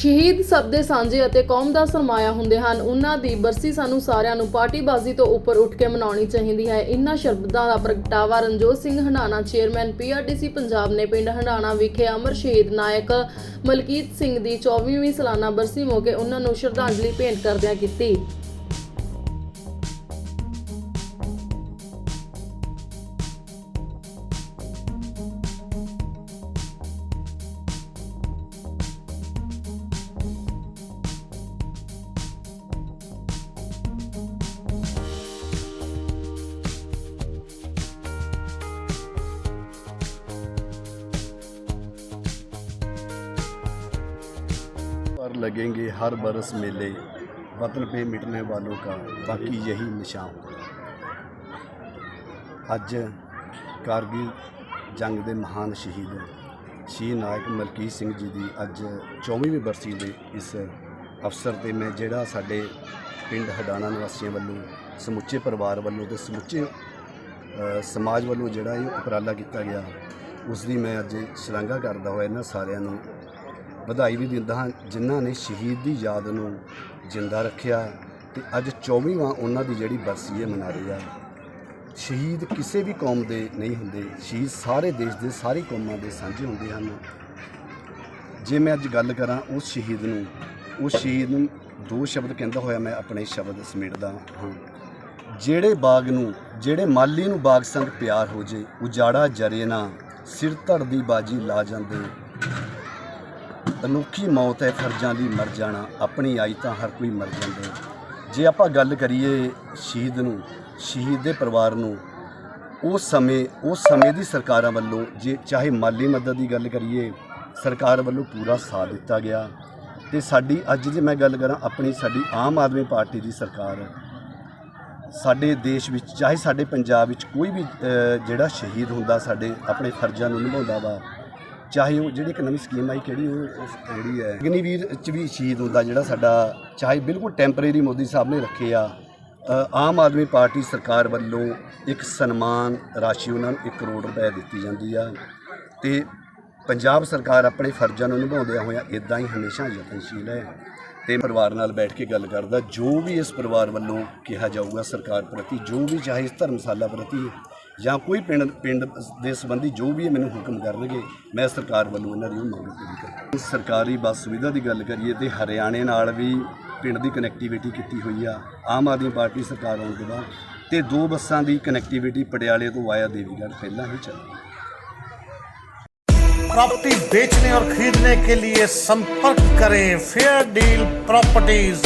ਸ਼ਹੀਦ ਸਭ ਦੇ ਸਾਂਝੇ ਅਤੇ ਕੌਮ ਦਾ ਸਰਮਾਇਆ ਹੁੰਦੇ ਹਨ। ਉਹਨਾਂ ਦੀ ਬਰਸੀ ਸਾਨੂੰ ਸਾਰਿਆਂ ਨੂੰ ਪਾਰਟੀਬਾਜ਼ੀ ਤੋਂ ਉੱਪਰ ਉੱਠ ਕੇ ਮਨਾਉਣੀ ਚਾਹੀਦੀ ਹੈ। ਇਨ੍ਹਾਂ ਸ਼ਬਦਾਂ ਦਾ ਪ੍ਰਗਟਾਵਾ ਰਣਜੋਤ ਸਿੰਘ ਹੰਡਾਣਾ, ਚੇਅਰਮੈਨ ਪੀਆਰਟੀਸੀ ਪੰਜਾਬ ਨੇ ਪਿੰਡ ਹੰਡਾਣਾ ਵਿਖੇ ਅਮਰ ਸ਼ਹੀਦ ਨਾਇਕ ਮਲਕੀਤ ਸਿੰਘ ਦੀ 24ਵੀਂ ਸਾਲਾਨਾ ਬਰਸੀ ਮੌਕੇ ਉਹਨਾਂ ਨੂੰ ਸ਼ਰਧਾਂਜਲੀ ਭੇਂਟ ਕਰਦਿਆਂ ਕੀਤੀ। पर लगेंगे हर बरस मेले वतन पे मिटने वालों का बाकी यही निशान ਅੱਜ ਕਾਰਗਿਲ ਜੰਗ ਦੇ ਮਹਾਨ ਸ਼ਹੀਦ ਸ਼ਹੀਦ ਨਾਇਕ ਮਲਕੀਤ ਸਿੰਘ ਜੀ ਦੀ ਅੱਜ 24ਵੀਂ ਬਰਸੀ ਦੇ ਇਸ ਅਵਸਰ ਤੇ ਮੈਂ ਜਿਹੜਾ ਸਾਡੇ ਪਿੰਡ ਹਡਾਣਾ ਨਿਵਾਸੀਆਂ ਵੱਲੋਂ ਸਮੁੱਚੇ ਪਰਿਵਾਰ ਵੱਲੋਂ ਤੇ ਸਮੁੱਚੇ ਅ, ਸਮਾਜ ਵੱਲੋਂ ਜਿਹੜਾ ਇਹ ਉਪਰਾਲਾ ਕੀਤਾ ਗਿਆ ਉਸ ਦੀ ਮੈਂ ਅੱਜ ਸ਼ਲਾਘਾ ਕਰਦਾ ਹੋਇਆ ਇਹਨਾਂ ਸਾਰਿਆਂ ਨੂੰ ਵਧਾਈ ਵੀ ਦਿੰਦਾ ਹਾਂ, ਜਿਨ੍ਹਾਂ ਨੇ ਸ਼ਹੀਦ ਦੀ ਯਾਦ ਨੂੰ ਜਿੰਦਾ ਰੱਖਿਆ ਤੇ ਅੱਜ 24ਵਾਂ ਉਹਨਾਂ ਦੀ ਜਿਹੜੀ ਬਰਸੀ ਹੈ ਮਨਾ ਰਹੀ ਆ। ਸ਼ਹੀਦ ਕਿਸੇ ਵੀ ਕੌਮ ਦੇ ਨਹੀਂ ਹੁੰਦੇ, ਸ਼ਹੀਦ ਸਾਰੇ ਦੇਸ਼ ਦੇ, ਸਾਰੀ ਕੌਮਾਂ ਦੇ ਸਾਂਝੇ ਹੁੰਦੇ ਹਨ। ਜੇ ਮੈਂ ਅੱਜ ਗੱਲ ਕਰਾਂ ਉਸ ਸ਼ਹੀਦ ਨੂੰ, ਉਸ ਸ਼ਹੀਦ ਨੂੰ ਦੋ ਸ਼ਬਦ ਕਹਿੰਦਾ ਹੋਇਆ ਮੈਂ ਆਪਣੇ ਸ਼ਬਦ ਸਮੇਟਦਾ ਹਾਂ। ਜਿਹੜੇ ਬਾਗ ਨੂੰ, ਜਿਹੜੇ ਮਾਲੀ ਨੂੰ ਬਾਗ ਸੰਗ ਪਿਆਰ ਹੋ ਜੇ, ਉਜਾੜਾ ਜਰੇ ਨਾ, ਸਿਰ ਧੜ ਦੀ ਬਾਜੀ ਲਾ ਜਾਂਦੇ ਅਨੋਖੀ ਮੌਤ ਹੈ, ਫਰਜ਼ਾਂ ਦੀ ਮਰ ਜਾਣਾ, ਆਪਣੀ ਆਈ ਤਾਂ ਹਰ ਕੋਈ ਮਰ ਜਾਂਦਾ ਜੇ ਆਪਾਂ ਗੱਲ ਕਰੀਏ ਸ਼ਹੀਦ ਨੂੰ, ਸ਼ਹੀਦ ਦੇ ਪਰਿਵਾਰ ਨੂੰ, ਉਸ ਸਮੇਂ ਉਸ ਸਮੇਂ ਦੀ ਸਰਕਾਰਾਂ ਵੱਲੋਂ, ਜੇ ਚਾਹੇ ਮਾਲੀ ਮਦਦ ਦੀ ਗੱਲ ਕਰੀਏ, ਸਰਕਾਰ ਵੱਲੋਂ ਪੂਰਾ ਸਾਥ ਦਿੱਤਾ ਗਿਆ। ਤੇ ਸਾਡੀ ਅੱਜ ਜੇ ਮੈਂ ਗੱਲ ਕਰਾਂ ਆਪਣੀ, ਸਾਡੀ ਆਮ ਆਦਮੀ ਪਾਰਟੀ ਦੀ ਸਰਕਾਰ, ਸਾਡੇ ਦੇਸ਼ ਵਿੱਚ, ਚਾਹੇ ਸਾਡੇ ਪੰਜਾਬ ਵਿੱਚ ਕੋਈ ਵੀ ਜਿਹੜਾ ਸ਼ਹੀਦ ਹੁੰਦਾ, ਸਾਡੇ ਆਪਣੇ ਫਰਜ਼ਾਂ ਨੂੰ ਨਿਭਾਉਂਦਾ ਵਾ ਚਾਹੇ ਉਹ ਜਿਹੜੀ ਇੱਕ ਨਵੀਂ ਸਕੀਮ ਆਈ, ਕਿਹੜੀ ਉਹ, ਉਸ ਜਿਹੜੀ ਹੈ। ਅਗਨੀਵੀਰ ਚ ਵੀ ਸ਼ਹੀਦ ਹੁੰਦਾ ਜਿਹੜਾ ਸਾਡਾ, ਚਾਹੇ ਬਿਲਕੁਲ ਟੈਂਪਰੇਰੀ ਮੋਦੀ ਸਾਹਿਬ ਨੇ ਰੱਖੇ ਆ ਆਮ ਆਦਮੀ ਪਾਰਟੀ ਸਰਕਾਰ ਵੱਲੋਂ ਇੱਕ ਸਨਮਾਨ ਰਾਸ਼ੀ ਉਹਨਾਂ ਨੂੰ 1 ਕਰੋੜ ਰੁਪਏ ਦਿੱਤੀ ਜਾਂਦੀ ਆ। ਤੇ ਪੰਜਾਬ ਸਰਕਾਰ ਆਪਣੇ ਫਰਜ਼ਾਂ ਨੂੰ ਨਿਭਾਉਂਦਿਆਂ ਹੋਇਆਂ ਇਦਾਂ ਹੀ ਹਮੇਸ਼ਾ ਯਤਨਸ਼ੀਲ ਹੈ। ਤੇ ਪਰਿਵਾਰ ਨਾਲ ਬੈਠ ਕੇ ਗੱਲ ਕਰਦਾ, ਜੋ ਵੀ ਇਸ ਪਰਿਵਾਰ ਵੱਲੋਂ ਕਿਹਾ ਜਾਊਗਾ ਸਰਕਾਰ ਪ੍ਰਤੀ, ਜੋ ਵੀ ਚਾਹੇ ਇਸ ਧਰਮਸ਼ਾਲਾ ਪ੍ਰਤੀ ਜਾਂ ਕੋਈ ਪਿੰਡ ਪਿੰਡ ਦੇ ਸੰਬੰਧੀ ਜੋ ਵੀ ਇਹ ਮੈਨੂੰ ਹੁਕਮ ਕਰਨਗੇ ਮੈਂ ਸਰਕਾਰ ਵੱਲੋਂ ਇਹਨਾਂ ਦੀ ਉਹ ਮੰਗ ਪੂਰੀ ਕਰਾਂਗਾ ਸਰਕਾਰੀ ਬੱਸ ਸੁਵਿਧਾ ਦੀ ਗੱਲ ਕਰੀਏ ਤੇ ਹਰਿਆਣੇ ਨਾਲ ਵੀ ਪਿੰਡ ਦੀ ਕਨੈਕਟੀਵਿਟੀ ਕੀਤੀ ਹੋਈ ਆ ਆਮ ਆਦਮੀ ਪਾਰਟੀ ਸਰਕਾਰ ਆਉਣ ਤੋਂ ਬਾਅਦ ਤੇ ਦੋ ਬੱਸਾਂ ਦੀ ਕਨੈਕਟੀਵਿਟੀ ਪਟਿਆਲੇ ਤੋਂ ਵਾਇਆ ਦੇਵੀਗੜ੍ਹ ਪਹਿਲਾਂ ਹੀ ਚੱਲ ਰਹੀ ਹੈ प्रॉपर्टी बेचने और खरीदने के लिए संपर्क करें फेयर डील प्रॉपर्टीज